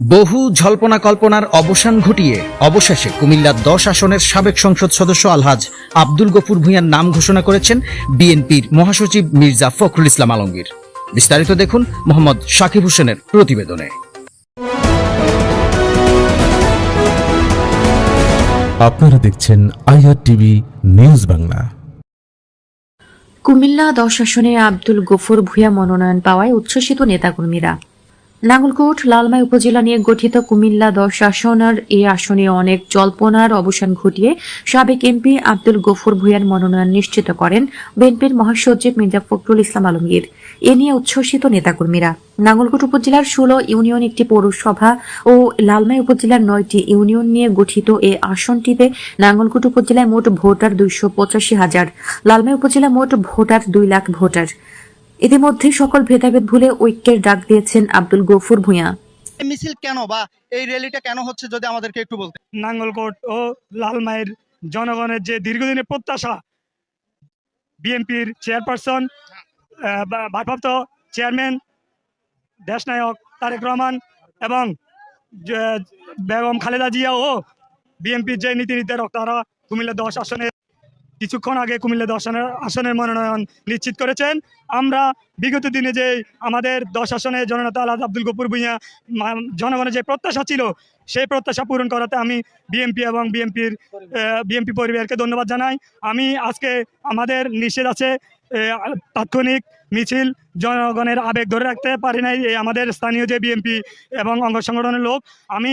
বহু জল্পনা কল্পনার অবসান ঘটিয়ে অবশেষে কুমিল্লার দশ আসনের সাবেক সংসদ সদস্য আলহাজ আব্দুল গফুর ভূঁইয়ার নাম ঘোষণা করেছেন বিএনপির মহাসচিব মির্জা ফখরুল ইসলাম আলমগীর। বিস্তারিত দেখুন মোহাম্মদ সাকিব হোসেনের প্রতিবেদনে। আপনারা দেখছেন IR TV news Bangla. Comilla দশ আসনে আব্দুল গফুর ভূঁইয়া মনোনয়ন পাওয়ায় উচ্ছ্বসিত নেতাকর্মীরা। নাঙ্গলকোট লালমাই উপজেলা নিয়ে গঠিত কুমিল্লা দশ আসনের এই আসনে অনেক জল্পনার অবসান ঘটিয়ে সাবেক এমপি আব্দুল গফুর ভূঁইয়ার মনোনয়ন নিশ্চিত করেন বিএনপির মহাসচিব মির্জা ফখরুল ইসলাম আলমগীর। এ নিয়ে উচ্ছ্বসিত নেতাকর্মীরা। নাঙ্গলকোট উপজেলার ষোলো ইউনিয়ন একটি পৌরসভা ও লালমাই উপজেলার নয়টি ইউনিয়ন নিয়ে গঠিত এই আসনটিতে নাঙ্গলকোট উপজেলায় মোট ভোটার দুইশো পঁচাশি হাজার, লালমাই উপজেলা মোট ভোটার দুই লাখ ভোটার। ইতিমধ্যে সকল ভেদাভেদ ভুলে ঐক্যের ডাক দিয়েছেন আব্দুল গফুর ভূঁইয়া। এই মিছিল কেন বা এই র্যালিটা কেন হচ্ছে যদি আমাদেরকে একটু বলতে নাঙ্গলকোট ও লালমাইয়ের জনগণের যে দীর্ঘদিনের প্রত্যাশা বিএনপির চেয়ারপারসন আহ, বা- ভারপ্রাপ্ত চেয়ারম্যান দেশনায়ক তারেক রহমান এবং বেগম খালেদা জিয়া ও বিএনপির যে নীতি নির্ধারক তারা কুমিল্লা দশ আসনে কিছুক্ষণ আগে কুমিল্লা দশ আসনের মনোনয়ন নিশ্চিত করেছেন। আমরা বিগত দিনে যে আমাদের দশ আসনে জননেতা আলাদ আব্দুল গপুর ভূঁইয়া জনগণের যে প্রত্যাশা ছিল, সেই প্রত্যাশা পূরণ করাতে আমি বিএনপি এবং বিএনপির বিএনপি পরিবারকে ধন্যবাদ জানাই। আমি আজকে আমাদের নিষেধ আছে তাৎক্ষণিক মিছিল জনগণের আবেগ ধরে রাখতে পারি নাই আমাদের স্থানীয় যে বিএনপি এবং অঙ্গ সংগঠনের লোক। আমি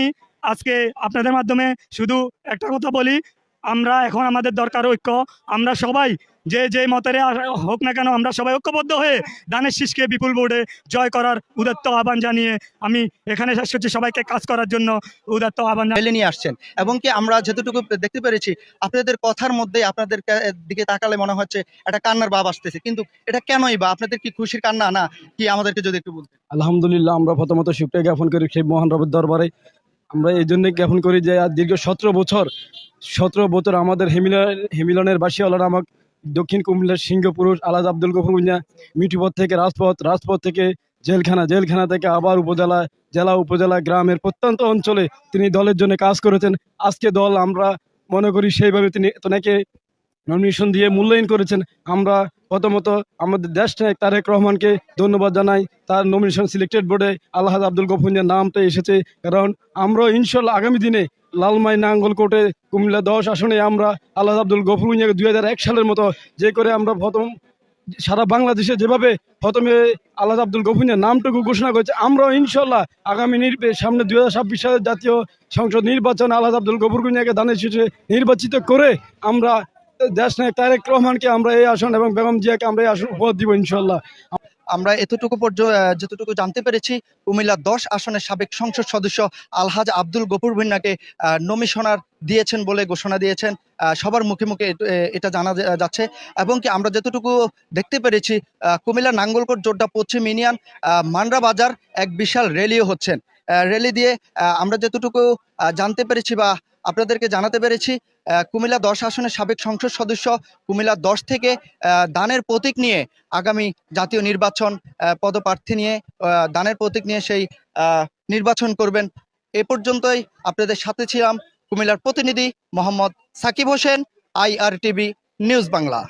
আজকে আপনাদের মাধ্যমে শুধু একটা কথা বলি আমরা এখন আমাদের দরকার ঐক্য। আমরা সবাই যে যে মতের হোক না কেন আমরা সবাই ঐক্যবদ্ধ হয়ে দানের শীষকে বিপুল বোর্ডে জয় করার উদাত্ত আহ্বান জানিয়ে আমি এখানে শেষ করছি সবাইকে কাজ করার জন্য উদাত্ত আহ্বান জানাই। র্যালি নিয়ে আসছেন। এবং কি আমরা যতটুকু দেখতে পেরেছি আপনাদের কথার মধ্যে আপনাদের দিকে তাকালে মনে হচ্ছে একটা কান্নার ভাব আসতেছে। কিন্তু এটা কেনই বা? আপনাদের কি খুশির কান্না না কি আমাদেরকে যদি একটু বলতেন? আলহামদুলিল্লাহ আমরা প্রথমত শুক্রিয়া জ্ঞাপন করি সেই মহান রবের দরবারে। আমরা এই জন্য জ্ঞাপন করি যে দীর্ঘ সতেরো বছর সতেরো বছর আমাদের হেমিলন হেমিলনের বাসিওয়ালারা আমাকে দক্ষিণ কুমিল্লার সিংহপুরুষ আলাদ আব্দুল গফুর গুঞ্জা মিঠুপথ থেকে রাজপথ রাজপথ থেকে জেলখানা জেলখানা থেকে আবার উপজেলা জেলা উপজেলা গ্রামের প্রত্যন্ত অঞ্চলে তিনি দলের জন্য কাজ করেছেন। আজকে দল আমরা মনে করি সেইভাবে তিনি তোনাকে নমিনেশন দিয়ে মূল্যায়ন করেছেন। আমরা প্রথমত আমাদের দেশ নায়ক তারেক রহমানকে ধন্যবাদ জানাই। তার নমিনেশন সিলেক্টেড বোর্ডে আল্লাহ আব্দুল গফুরের নামটা এসেছে। কারণ আমরা ইনশাল্লাহ আগামী দিনে লালমাই নাঙ্গলকোটে কুমিল্লা দশ আসনে আমরা আল্লাহ আব্দুল গফুরিয়াকে দুই হাজার এক সালের মতো যে করে আমরা প্রথম সারা বাংলাদেশে যেভাবে প্রথমে আল্লাহ আব্দুল গফুরিয়ার নামটুকু ঘোষণা করেছে, আমরাও ইনশাল্লাহ আগামী নির্বে সামনে দুই হাজার ছাব্বিশ সালের জাতীয় সংসদ নির্বাচন আল্লাহ আব্দুল গফুরগুনিয়াকে দানের শেষে নির্বাচিত করে আমরা দেশ নায়ক তারেক রহমানকে আমরা এই আসন এবং বেগম জিয়াকে আমরা এই আসন উপহার দিব ইনশাল্লাহ আমরা এতটুকু যতটুকু জানতে পেরেছি, কুমিল্লা দশ আসনের সাবেক সংসদ সদস্য আলহাজ আব্দুল গফুর ভিন্নাকে নমিশনার দিয়েছেন বলে ঘোষণা দিয়েছেন। সবার মুখে মুখে এটা জানা যাচ্ছে। এবং কি আমরা যতটুকু দেখতে পেরেছি কুমিল্লা নাঙ্গলকোট জোড্ডা পশ্চিম ইউনিয়ন মান্ডা বাজার এক বিশাল র্যালিও হচ্ছেন র্যালি দিয়ে আমরা যতটুকু জানতে পেরেছি বা আপনাদেরকে জানাতে পেরেছি কুমিল্লা দশ আসনের সাবেক সংসদ সদস্য, কুমিল্লা দশ থেকে দানের প্রতীক নিয়ে আগামী জাতীয় নির্বাচন পদপ্রার্থী নিয়ে দানের প্রতীক নিয়ে সেই নির্বাচন করবেন। এ পর্যন্তই আপনাদের সাথে ছিলাম কুমিল্লার প্রতিনিধি Mohammad Sakib Hossain, IR TV news Bangla.